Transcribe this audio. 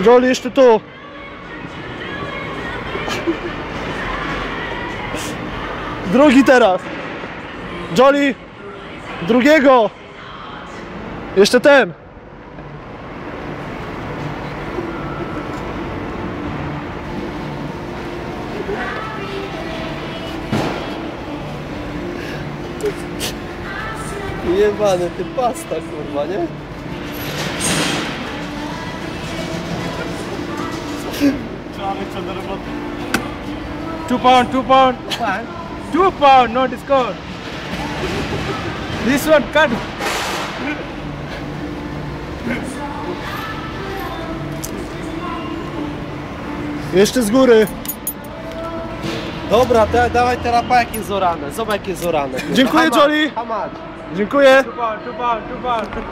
Jolly jeszcze tu. Drugi teraz. Jolly. Drugiego. Jeszcze ten. Jebany, ty pasta kurwa, nie? Two pound, two pound. Two pound, no discount. This one cut. Jeszcze z góry. Dobra, te, dawaj teraz pa jakie zorane. Zobacz jakie zorane. Dziękuję? Jolly. Dziękuję. Two pound, two pound, two pound.